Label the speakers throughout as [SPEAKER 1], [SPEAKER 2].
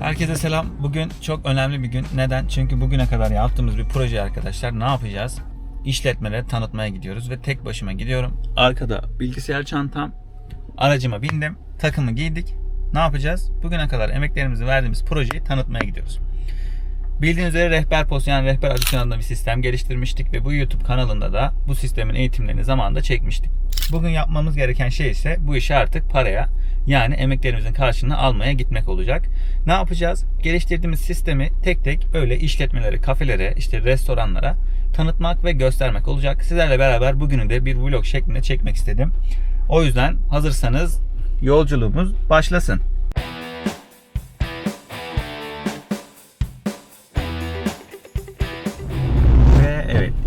[SPEAKER 1] Herkese selam. Bugün çok önemli bir gün. Neden? Çünkü bugüne kadar yaptığımız bir proje arkadaşlar. Ne yapacağız? İşletmeleri tanıtmaya gidiyoruz ve tek başıma gidiyorum. Arkada bilgisayar çantam. Aracıma bindim. Takımı giydik. Ne yapacağız? Bugüne kadar emeklerimizi verdiğimiz projeyi tanıtmaya gidiyoruz. Bildiğiniz üzere rehber post yani rehber adisyon adında bir sistem geliştirmiştik ve bu YouTube kanalında da bu sistemin eğitimlerini zamanında çekmiştik. Bugün yapmamız gereken şey ise bu işi artık paraya yani emeklerimizin karşılığını almaya gitmek olacak. Ne yapacağız? Geliştirdiğimiz sistemi tek tek böyle işletmelere, kafelere, işte restoranlara tanıtmak ve göstermek olacak. Sizlerle beraber bugünü de bir vlog şeklinde çekmek istedim. O yüzden hazırsanız yolculuğumuz başlasın.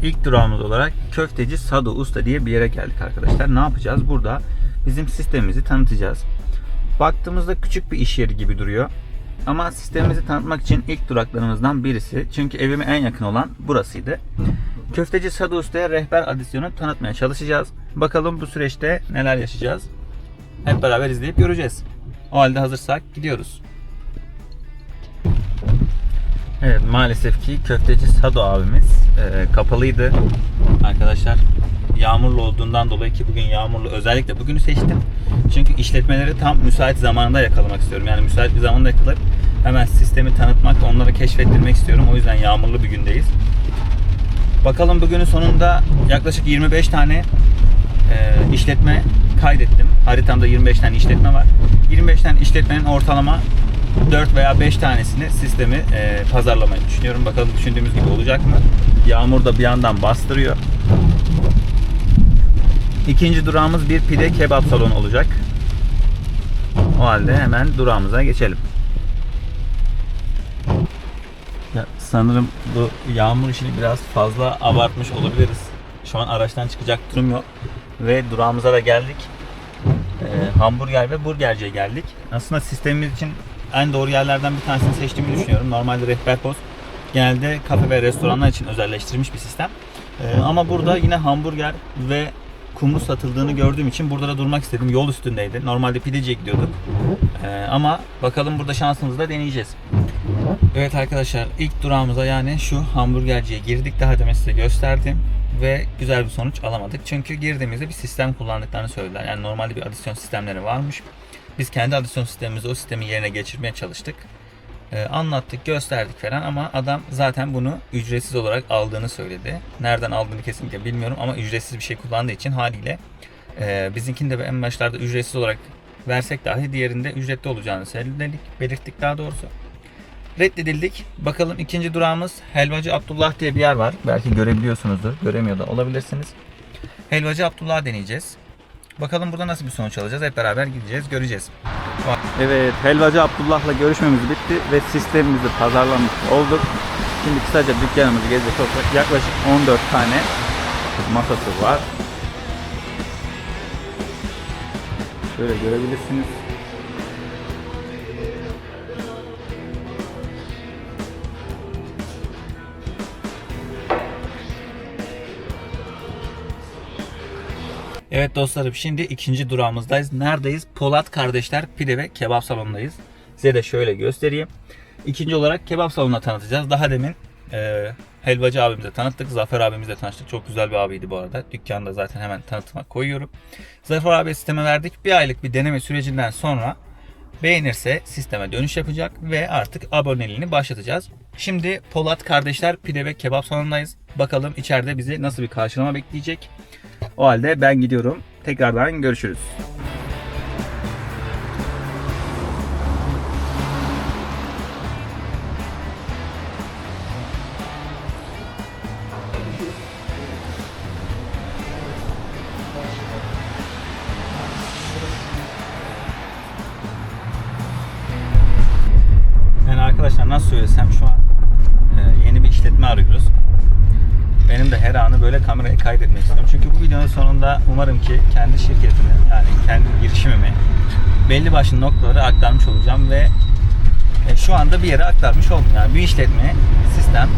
[SPEAKER 1] İlk durağımız olarak köfteci Sado Usta diye bir yere geldik arkadaşlar. Ne yapacağız? Burada bizim sistemimizi tanıtacağız. Baktığımızda küçük bir iş yeri gibi duruyor. Ama sistemimizi tanıtmak için ilk duraklarımızdan birisi. Çünkü evime en yakın olan burasıydı. Köfteci Sado Usta'ya rehber adisyonu tanıtmaya çalışacağız. Bakalım bu süreçte neler yaşayacağız. Hep beraber izleyip göreceğiz. O halde hazırsak gidiyoruz. Evet maalesef ki köfteci Sado abimiz e, kapalıydı. Arkadaşlar yağmurlu olduğundan dolayı ki bugün yağmurlu özellikle bugünü seçtim. Çünkü işletmeleri tam müsait zamanında yakalamak istiyorum. Yani müsait bir zamanda yakalayıp hemen sistemi tanıtmak, onları keşfettirmek istiyorum. O yüzden yağmurlu bir gündeyiz. Bakalım bugünün sonunda yaklaşık 25 tane e, işletme kaydettim. Haritamda 25 tane işletme var. 25 tane işletmenin ortalama 4 veya 5 tanesini sistemi e, pazarlamayı düşünüyorum. Bakalım düşündüğümüz gibi olacak mı? Yağmur da bir yandan bastırıyor. İkinci durağımız bir pide kebap salonu olacak. O halde hemen durağımıza geçelim. Ya sanırım bu yağmur işini biraz fazla abartmış olabiliriz. Şu an araçtan çıkacak durum yok. Ve durağımıza da geldik. Ee, hamburger ve burgerciye geldik. Aslında sistemimiz için en doğru yerlerden bir tanesini seçtiğimi düşünüyorum. Normalde rehber post genelde kafe ve restoranlar için özelleştirilmiş bir sistem. Ee, ama burada yine hamburger ve kumru satıldığını gördüğüm için burada da durmak istedim. Yol üstündeydi. Normalde pideciye gidiyorduk. Ee, ama bakalım burada şansımızı da deneyeceğiz. Evet arkadaşlar ilk durağımıza yani şu hamburgerciye girdik. Daha demin size gösterdim. Ve güzel bir sonuç alamadık. Çünkü girdiğimizde bir sistem kullandıklarını söylediler. Yani normalde bir adisyon sistemleri varmış. Biz kendi adisyon sistemimizi o sistemi yerine geçirmeye çalıştık. Ee, anlattık, gösterdik falan ama adam zaten bunu ücretsiz olarak aldığını söyledi. Nereden aldığını kesinlikle bilmiyorum ama ücretsiz bir şey kullandığı için haliyle e, bizimkini en başlarda ücretsiz olarak versek dahi diğerinde ücretli olacağını söyledik, belirttik daha doğrusu. Reddedildik. Bakalım ikinci durağımız Helvacı Abdullah diye bir yer var. Belki görebiliyorsunuzdur. Göremiyor da olabilirsiniz. Helvacı Abdullah deneyeceğiz. Bakalım burada nasıl bir sonuç alacağız. Hep beraber gideceğiz, göreceğiz. Evet, Helvacı Abdullah'la görüşmemiz bitti ve sistemimizi pazarlamış olduk. Şimdi kısaca dükkanımızı olsak yaklaşık 14 tane masası var. Şöyle görebilirsiniz. Evet dostlarım şimdi ikinci durağımızdayız. Neredeyiz? Polat Kardeşler Pide ve Kebap Salonu'ndayız. Size de şöyle göstereyim. İkinci olarak kebap salonuna tanıtacağız. Daha demin e, helvacı abimize tanıttık. Zafer abimizle tanıştık. Çok güzel bir abiydi bu arada. Dükkanda zaten hemen tanıtıma koyuyorum. Zafer abi sisteme verdik. Bir aylık bir deneme sürecinden sonra beğenirse sisteme dönüş yapacak ve artık aboneliğini başlatacağız. Şimdi Polat Kardeşler Pide ve Kebap Salonu'ndayız. Bakalım içeride bizi nasıl bir karşılama bekleyecek. O halde ben gidiyorum. Tekrardan görüşürüz. Yani arkadaşlar nasıl söylesem şu an e, yeni bir işletme arıyoruz. Benim de her anı böyle kameraya kaydetmek istiyorum. Çünkü bu videonun sonunda umarım ki kendi şirketimi yani kendi girişimimi belli başlı noktaları aktarmış olacağım ve e, şu anda bir yere aktarmış oldum. Yani bir işletme sistem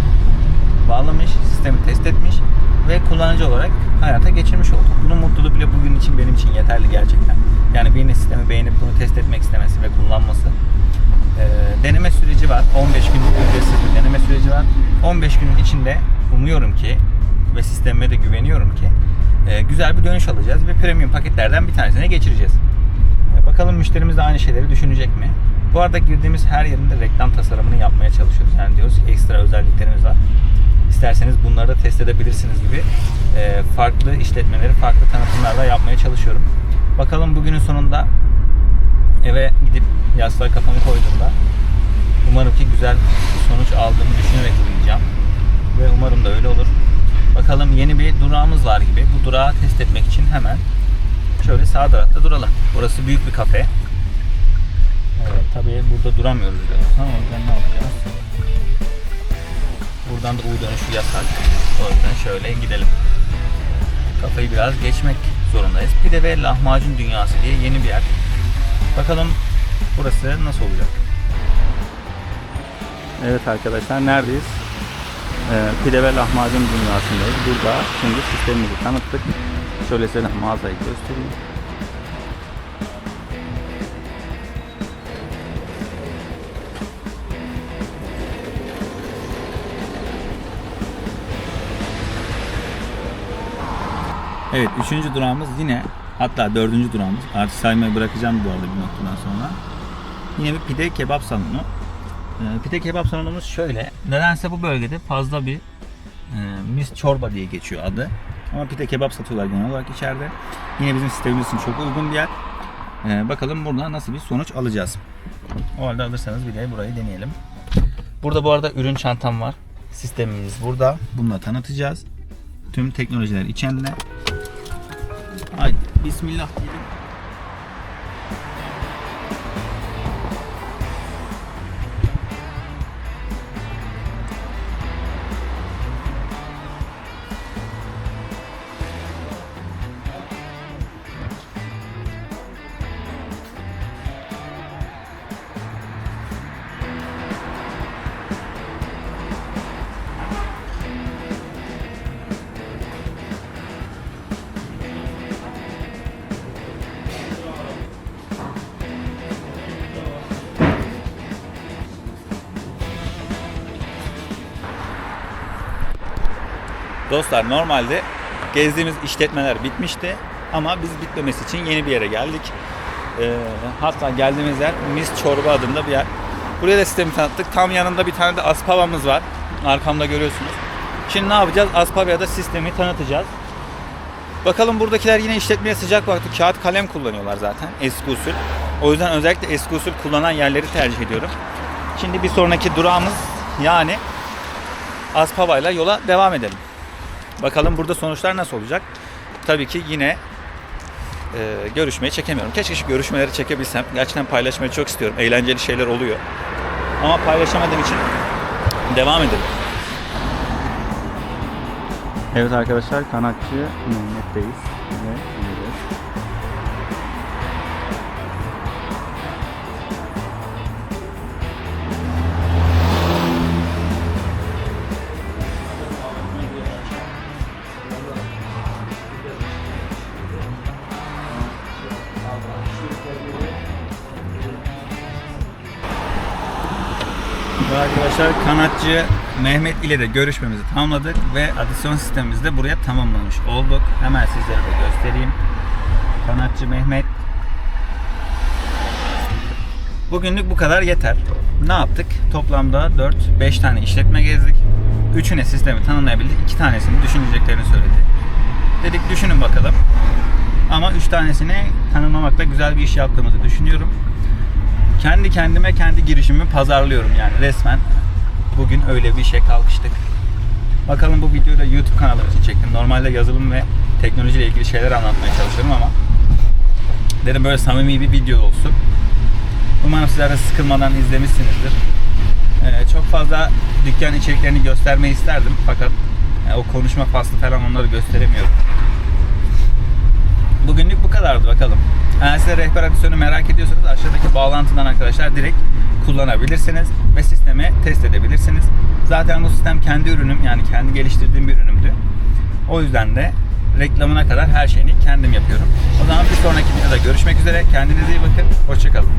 [SPEAKER 1] bağlamış, sistemi test etmiş ve kullanıcı olarak hayata geçirmiş olduk. Bunun mutluluğu bile bugün için benim için yeterli gerçekten. Yani birinin sistemi beğenip bunu test etmek istemesi ve kullanması. Ee, deneme süreci var. 15 günlük ücretsiz bir deneme süreci var. 15 günün içinde umuyorum ki ve sistemime de güveniyorum ki e, güzel bir dönüş alacağız ve premium paketlerden bir tanesine geçireceğiz. E, Bakalım müşterimiz de aynı şeyleri düşünecek mi? Bu arada girdiğimiz her yerinde reklam tasarımını yapmaya çalışıyoruz. Yani diyoruz ki ekstra özelliklerimiz var. İsterseniz bunları da test edebilirsiniz gibi e, farklı işletmeleri, farklı tanıtımlarla yapmaya çalışıyorum. Bakalım bugünün sonunda eve gidip yastığa kafamı koyduğumda umarım ki güzel sonuç aldığımı düşünerek uyuyacağım. Umarım da öyle olur. Bakalım yeni bir durağımız var gibi. Bu durağı test etmek için hemen şöyle sağ tarafta duralım. Burası büyük bir kafe. Evet, tabii burada duramıyoruz diyoruz. Ha, o ne yapacağız? Buradan da U dönüşü yasak. O yüzden şöyle gidelim. Kafayı biraz geçmek zorundayız. Pide ve lahmacun dünyası diye yeni bir yer. Bakalım burası nasıl olacak? Evet arkadaşlar neredeyiz? Ee, pide ve lahmacun dünyasındayız. Burada şimdi sistemimizi tanıttık. Şöyle size mağazayı göstereyim. Evet, üçüncü durağımız yine hatta dördüncü durağımız. Artık saymayı bırakacağım bu arada bir noktadan sonra. Yine bir pide kebap salonu. Ee, pide kebap salonumuz şöyle. Nedense bu bölgede fazla bir e, mis çorba diye geçiyor adı. Ama pide kebap satıyorlar genel olarak içeride. Yine bizim sistemimiz için çok uygun bir yer. Ee, bakalım burada nasıl bir sonuç alacağız. O halde alırsanız bir de burayı deneyelim. Burada bu arada ürün çantam var. Sistemimiz burada. Bununla tanıtacağız. Tüm teknolojiler içinde. Haydi bismillah diyelim. Dostlar normalde gezdiğimiz işletmeler bitmişti ama biz bitmemesi için yeni bir yere geldik. Ee, hatta geldiğimiz yer Mis Çorba adında bir yer. Buraya da sistemi tanıttık. Tam yanında bir tane de Aspava'mız var. Arkamda görüyorsunuz. Şimdi ne yapacağız? Aspava'ya da sistemi tanıtacağız. Bakalım buradakiler yine işletmeye sıcak baktı. Kağıt kalem kullanıyorlar zaten eski usul. O yüzden özellikle eski usul kullanan yerleri tercih ediyorum. Şimdi bir sonraki durağımız yani Aspava'yla yola devam edelim. Bakalım burada sonuçlar nasıl olacak? Tabii ki yine e, görüşmeyi çekemiyorum. Keşke şu görüşmeleri çekebilsem. Gerçekten paylaşmayı çok istiyorum. Eğlenceli şeyler oluyor. Ama paylaşamadığım için devam edelim. Evet arkadaşlar kanatçı Mehmet'teyiz. Ve Ve arkadaşlar kanatçı Mehmet ile de görüşmemizi tamamladık ve adisyon sistemimizi de buraya tamamlamış olduk. Hemen sizlere de göstereyim. Kanatçı Mehmet. Bugünlük bu kadar yeter. Ne yaptık? Toplamda 4-5 tane işletme gezdik. Üçüne sistemi tanımlayabildik. İki tanesini düşüneceklerini söyledi. Dedik düşünün bakalım. Ama üç tanesini tanımlamakla güzel bir iş yaptığımızı düşünüyorum kendi kendime kendi girişimimi pazarlıyorum yani resmen. Bugün öyle bir işe kalkıştık. Bakalım bu videoyu da YouTube kanalım için çektim. Normalde yazılım ve teknolojiyle ilgili şeyler anlatmaya çalışıyorum ama dedim böyle samimi bir video olsun. Umarım sizler de sıkılmadan izlemişsinizdir. Ee, çok fazla dükkan içeriklerini göstermeyi isterdim fakat e, o konuşma faslı falan onları gösteremiyorum. Bugünlük bu kadardı bakalım. Eğer size rehber adisyonu merak ediyorsanız aşağıdaki bağlantıdan arkadaşlar direkt kullanabilirsiniz ve sistemi test edebilirsiniz. Zaten bu sistem kendi ürünüm yani kendi geliştirdiğim bir ürünümdü. O yüzden de reklamına kadar her şeyini kendim yapıyorum. O zaman bir sonraki videoda görüşmek üzere. Kendinize iyi bakın. Hoşçakalın.